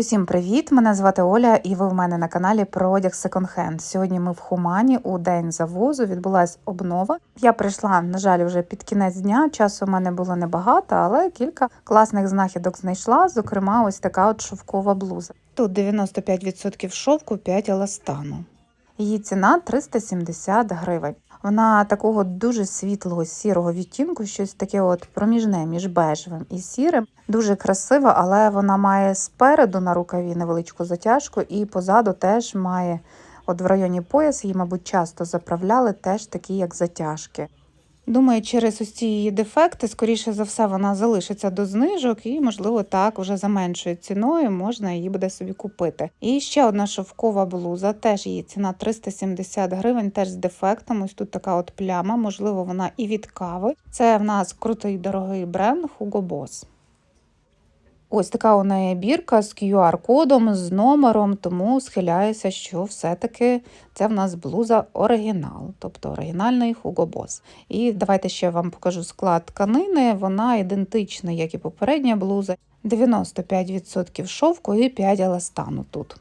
Усім привіт! Мене звати Оля, і ви в мене на каналі про одяг секонд-хенд. Сьогодні ми в Хумані у день завозу відбулась обнова. Я прийшла, на жаль, вже під кінець дня. Часу в мене було небагато, але кілька класних знахідок знайшла. Зокрема, ось така от шовкова блуза. Тут 95% шовку, 5 еластану. Її ціна 370 гривень. Вона такого дуже світлого сірого відтінку, щось таке от проміжне між бежевим і сірим. Дуже красива, але вона має спереду на рукаві невеличку затяжку, і позаду теж має, от в районі пояс, її, мабуть, часто заправляли, теж такі, як затяжки. Думаю, через ось ці її дефекти, скоріше за все, вона залишиться до знижок і, можливо, так вже за меншою ціною можна її буде собі купити. І ще одна шовкова блуза, теж її ціна 370 гривень, теж з дефектом. Ось тут така от пляма, можливо, вона і від кави. Це в нас крутий дорогий бренд Hugo Boss. Ось така у неї бірка з QR-кодом, з номером, тому схиляюся, що все-таки це в нас блуза оригінал, тобто оригінальний Hugo Boss. І давайте ще вам покажу склад тканини. Вона ідентична, як і попередня блуза. 95% шовку і 5 еластану тут.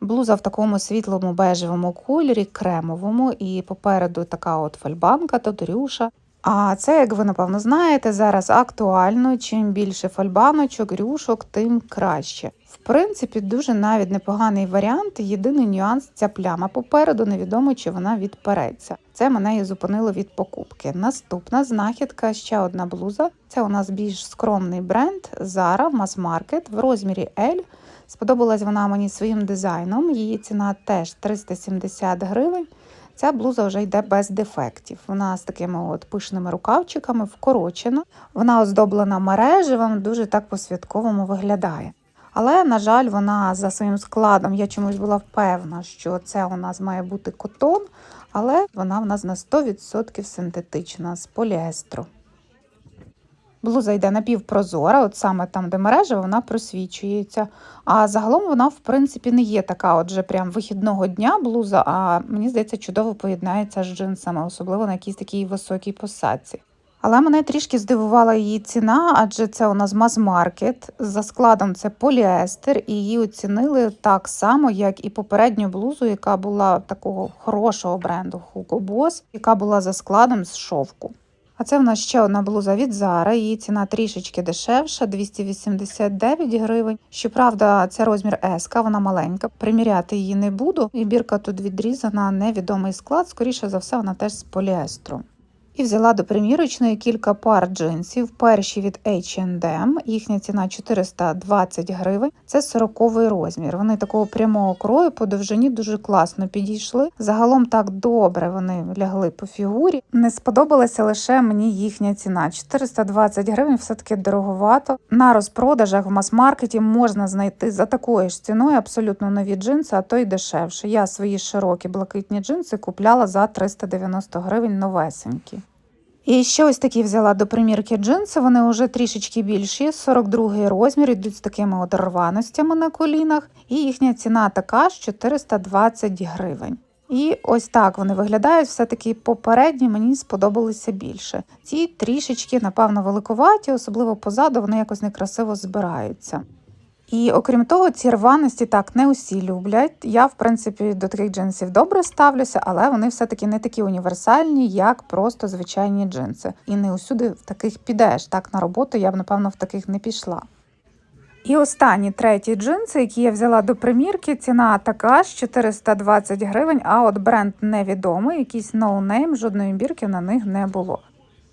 Блуза в такому світлому бежевому кольорі, кремовому, і попереду така от фальбанка, тодорюша. А це, як ви напевно знаєте, зараз актуально. Чим більше фальбаночок, рюшок, тим краще. В принципі, дуже навіть непоганий варіант. Єдиний нюанс ця пляма попереду, невідомо чи вона відпереться. Це мене і зупинило від покупки. Наступна знахідка ще одна блуза. Це у нас більш скромний бренд Zara Mass Market в розмірі L. Сподобалась вона мені своїм дизайном. Її ціна теж 370 гривень. Ця блуза вже йде без дефектів. Вона з такими от пишними рукавчиками, вкорочена. Вона оздоблена мережевим, дуже так по-святковому виглядає. Але, на жаль, вона за своїм складом, я чомусь була впевнена, що це у нас має бути котон, але вона в нас на 100% синтетична з поліестру. Блуза йде напівпрозора, от саме там, де мережа, вона просвічується. А загалом вона, в принципі, не є така отже прям вихідного дня блуза, а мені здається, чудово поєднається з джинсами, особливо на якійсь такій високій посадці. Але мене трішки здивувала її ціна, адже це у нас мас-маркет. За складом це поліестер, і її оцінили так само, як і попередню блузу, яка була такого хорошого бренду Hugo Boss, яка була за складом з шовку. А це в нас ще одна блуза від Zara, її ціна трішечки дешевша, 289 гривень. Щоправда, це розмір S, вона маленька. Приміряти її не буду. І бірка тут відрізана, невідомий склад, скоріше за все, вона теж з поліестру. І взяла до примірочної кілька пар джинсів. Перші від H&M, їхня ціна 420 гривень. Це 40 розмір. Вони такого прямого крою по довжині дуже класно підійшли. Загалом так добре вони лягли по фігурі. Не сподобалася лише мені їхня ціна. 420 гривень, все таки дороговато. На розпродажах в мас-маркеті можна знайти за такою ж ціною абсолютно нові джинси, а то й дешевше. Я свої широкі блакитні джинси купляла за 390 гривень новесенькі. І ще ось такі взяла до примірки джинси, вони вже трішечки більші, 42 розмір, йдуть з такими от рваностями на колінах, і їхня ціна така ж 420 гривень. І ось так вони виглядають, все-таки попередні мені сподобалися більше. Ці трішечки, напевно, великоваті, особливо позаду, вони якось некрасиво збираються. І окрім того, ці рваності так не усі люблять. Я, в принципі, до таких джинсів добре ставлюся, але вони все-таки не такі універсальні, як просто звичайні джинси. І не усюди в таких підеш. Так на роботу я б, напевно, в таких не пішла. І останні треті джинси, які я взяла до примірки, ціна така ж 420 гривень, а от бренд невідомий, якийсь ноунейм, жодної бірки на них не було.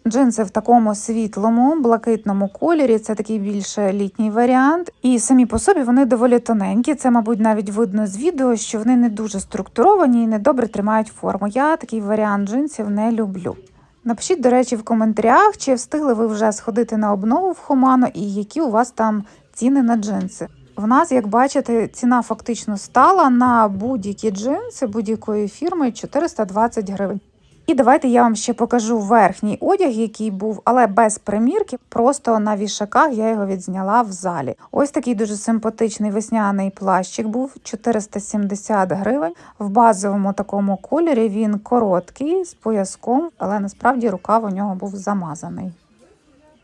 Джинси в такому світлому, блакитному кольорі, це такий більше літній варіант. І самі по собі вони доволі тоненькі. Це, мабуть, навіть видно з відео, що вони не дуже структуровані і не добре тримають форму. Я такий варіант джинсів не люблю. Напишіть, до речі, в коментарях, чи встигли ви вже сходити на обнову в Хоману і які у вас там ціни на джинси. В нас, як бачите, ціна фактично стала на будь-які джинси будь-якої фірми 420 гривень. І давайте я вам ще покажу верхній одяг, який був, але без примірки. Просто на вішаках я його відзняла в залі. Ось такий дуже симпатичний весняний плащик був 470 гривень. В базовому такому кольорі він короткий з пояском, але насправді рукав у нього був замазаний.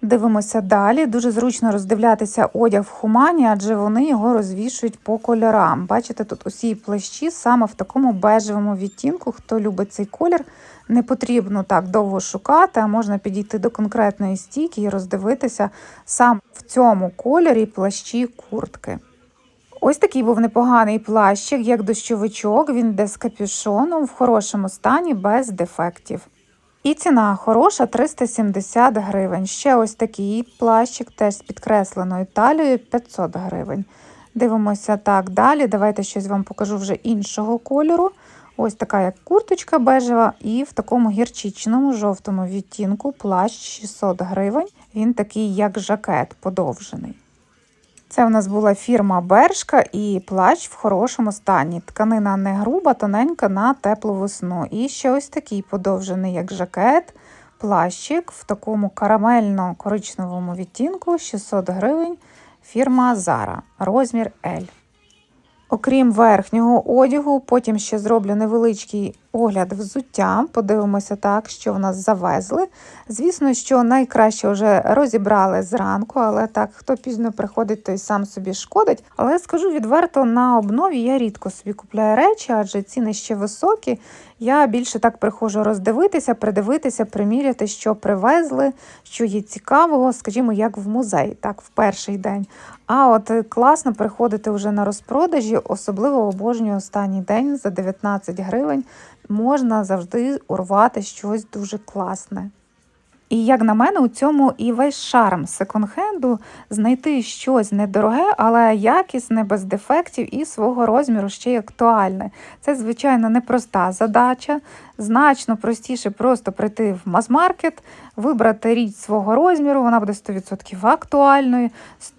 Дивимося далі. Дуже зручно роздивлятися одяг в хумані, адже вони його розвішують по кольорам. Бачите, тут усі плащі саме в такому бежевому відтінку. Хто любить цей колір, не потрібно так довго шукати, а можна підійти до конкретної стійки і роздивитися сам в цьому кольорі плащі куртки. Ось такий був непоганий плащик, як дощовичок. Він йде з капюшоном в хорошому стані, без дефектів. І ціна хороша 370 гривень. Ще ось такий плащик, теж з підкресленою талією 500 гривень. Дивимося так далі. Давайте щось вам покажу вже іншого кольору. Ось така як курточка бежева, і в такому гірчичному жовтому відтінку плащ 600 гривень. Він такий, як жакет, подовжений. Це в нас була фірма Бершка і плащ в хорошому стані. Тканина не груба, тоненька на теплу весну. І ще ось такий подовжений, як жакет, плащик в такому карамельно-коричневому відтінку 600 гривень. Фірма Zara, розмір L. Окрім верхнього одягу, потім ще зроблю невеличкий огляд взуття. Подивимося так, що в нас завезли. Звісно, що найкраще вже розібрали зранку, але так, хто пізно приходить, той сам собі шкодить. Але скажу відверто, на обнові я рідко собі купляю речі, адже ціни ще високі. Я більше так приходжу роздивитися, придивитися, приміряти, що привезли, що є цікавого, скажімо, як в музей, так, в перший день. А от класно приходити вже на розпродажі, особливо обожнюю останній день за 19 гривень. Можна завжди урвати щось дуже класне. І як на мене, у цьому і весь шарм секонд-хенду знайти щось недороге, але якісне, без дефектів і свого розміру ще й актуальне. Це, звичайно, непроста задача. Значно простіше просто прийти в мас-маркет, вибрати річ свого розміру, вона буде 100% актуальною,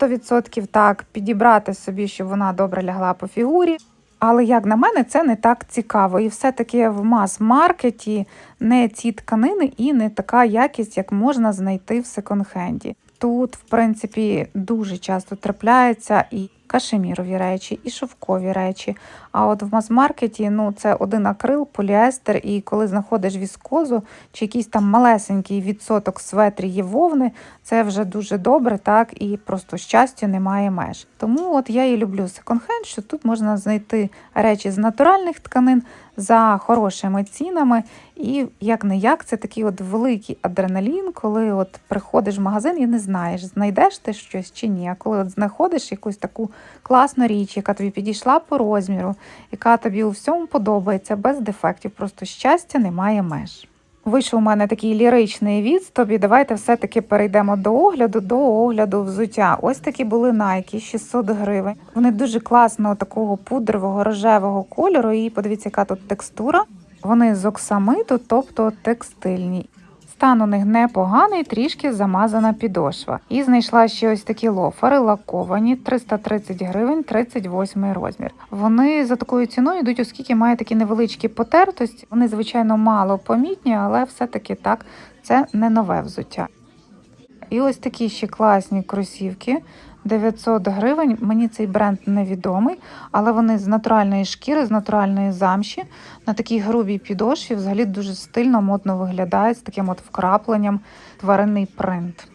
100% так, підібрати собі, щоб вона добре лягла по фігурі. Але, як на мене, це не так цікаво. І все-таки в мас-маркеті не ці тканини і не така якість, як можна знайти в секонд-хенді. Тут, в принципі, дуже часто трапляється і кашемірові речі, і шовкові речі. А от в мас-маркеті ну, це один акрил, поліестер, і коли знаходиш віскозу чи якийсь там малесенький відсоток светрі є вовни, це вже дуже добре, так, і просто щастя немає меж. Тому от я і люблю секонд-хенд, що тут можна знайти речі з натуральних тканин за хорошими цінами. І як не як, це такий от великий адреналін, коли от приходиш в магазин і не знаєш, знайдеш ти щось чи ні. А коли от знаходиш якусь таку класну річ, яка тобі підійшла по розміру, яка тобі у всьому подобається, без дефектів, просто щастя немає меж. Вийшов у мене такий ліричний відступ, і давайте все-таки перейдемо до огляду, до огляду взуття. Ось такі були найки 600 гривень. Вони дуже класного такого пудрового рожевого кольору. І подивіться, яка тут текстура. Вони з оксамиту, тобто текстильні. Стан у них непоганий, трішки замазана підошва. І знайшла ще ось такі лофери лаковані 330 гривень, 38 розмір. Вони за такою ціною йдуть, оскільки мають такі невеличкі потертості. Вони, звичайно, мало помітні, але все-таки так це не нове взуття. І ось такі ще класні кросівки. 900 гривень. Мені цей бренд невідомий, але вони з натуральної шкіри, з натуральної замші, на такій грубій підошві взагалі дуже стильно, модно виглядають з таким от вкрапленням тваринний принт.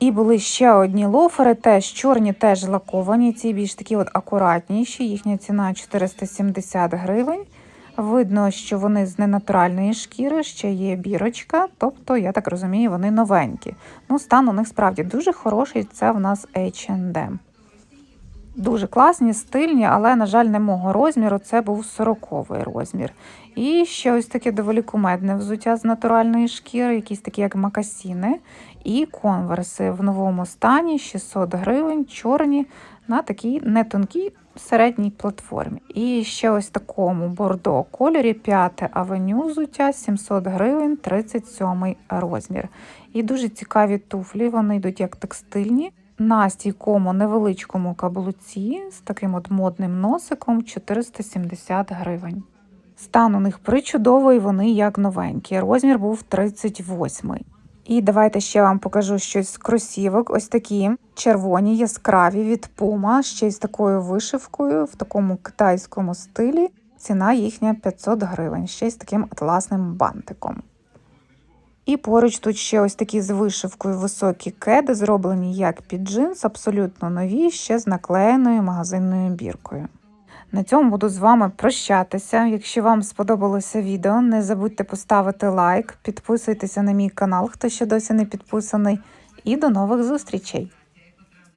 І були ще одні лофери, теж чорні, теж лаковані. Ці більш такі от акуратніші. Їхня ціна 470 гривень. Видно, що вони з ненатуральної шкіри, ще є бірочка, тобто, я так розумію, вони новенькі. Ну, стан у них справді дуже хороший, це в нас H&M. Дуже класні, стильні, але, на жаль, не мого розміру, це був 40 розмір. І ще ось таке доволі кумедне взуття з натуральної шкіри, якісь такі, як макасіни, і конверси в новому стані 600 гривень, чорні, на такій нетонкій середній платформі. І ще ось такому бордо кольорі 5 авеню взуття 700 гривень, 37 розмір. І дуже цікаві туфлі, вони йдуть як текстильні. На стійкому невеличкому каблуці з таким от модним носиком 470 гривень. Стан у них причудовий, вони як новенькі. Розмір був 38. І давайте ще вам покажу щось з кросівок. Ось такі червоні, яскраві від Puma, ще з такою вишивкою в такому китайському стилі. Ціна їхня 500 гривень, ще з таким атласним бантиком. І поруч тут ще ось такі з вишивкою високі кеди, зроблені як під джинс, абсолютно нові, ще з наклеєною магазинною біркою. На цьому буду з вами прощатися. Якщо вам сподобалося відео, не забудьте поставити лайк, підписуйтеся на мій канал, хто ще досі не підписаний, і до нових зустрічей!